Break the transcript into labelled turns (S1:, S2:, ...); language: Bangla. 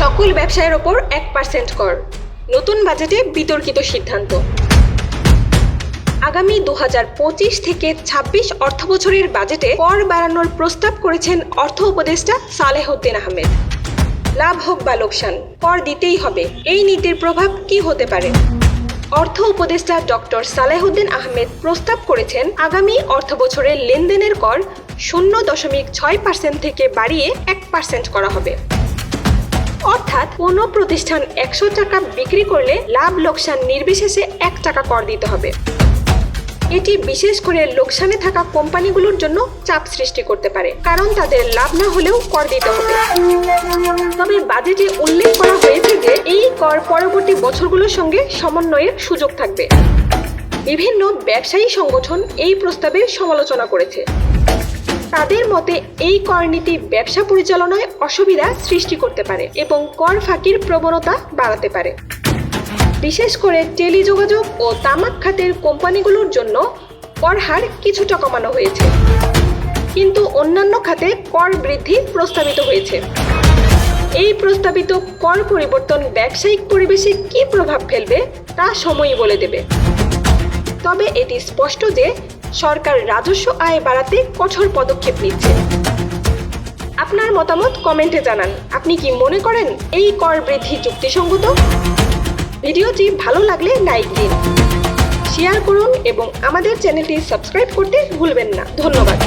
S1: সকল ব্যবসায়ের ওপর এক পার্সেন্ট কর। নতুন বাজেটে বিতর্কিত সিদ্ধান্ত। আগামী দু পঁচিশ থেকে ২৬ অর্থবছরের বাজেটে কর বাড়ানোর প্রস্তাব করেছেন অর্থ উপদেষ্টা সালেহউদ্দিন আহমেদ। লাভ হোক বা লোকসান, কর দিতেই হবে। এই নীতির প্রভাব কি হতে পারে? অর্থ উপদেষ্টা ডক্টর সালেহুদ্দিন আহমেদ প্রস্তাব করেছেন আগামী অর্থবছরের লেনদেনের কর শূন্য দশমিক ছয় পার্সেন্ট থেকে বাড়িয়ে এক পার্সেন্ট করা হবে। অর্থাৎ কোনো প্রতিষ্ঠান একশো টাকা বিক্রি করলে লাভ লোকসান নির্বিশেষে এক টাকা কর দিতে হবে। এটি বিশেষ করে লোকসানে থাকা কোম্পানিগুলোর জন্য চাপ সৃষ্টি করতে পারে, কারণ তাদের লাভ না হলেও কর দিতে হবে। তবে বাজেটে উল্লেখ করা হয়েছে যে এই কর পরবর্তী বছরগুলোর সঙ্গে সমন্বয়ের সুযোগ থাকবে। বিভিন্ন ব্যবসায়ী সংগঠন এই প্রস্তাবে সমালোচনা করেছে। তাদের মতে এই কর নীতি ব্যবসা পরিচালনায় অসুবিধা সৃষ্টি করতে পারে এবং কর ফাঁকির প্রবণতা বাড়াতে পারে। বিশেষ করে টেলিযোগাযোগ ও তামাক খাতের কোম্পানিগুলোর জন্য কর হার কিছুটা কমানো হয়েছে। কিন্তু অন্যান্য খাতে কর বৃদ্ধি প্রস্তাবিত হয়েছে। এই প্রস্তাবিত কর পরিবর্তন ব্যবসায়িক পরিবেশে কী প্রভাব ফেলবে তা সময়ই বলে দেবে। তবে এটি স্পষ্ট যে সরকার রাজস্ব আয় বাড়াতে কঠোর পদক্ষেপ নিচ্ছে। আপনার মতামত কমেন্টে জানান। আপনি কি মনে করেন এই কর বৃদ্ধি যুক্তিসঙ্গত? ভিডিওটি ভালো লাগলে লাইক দিন, শেয়ার করুন এবং আমাদের চ্যানেলটি সাবস্ক্রাইব করতে ভুলবেন না। ধন্যবাদ।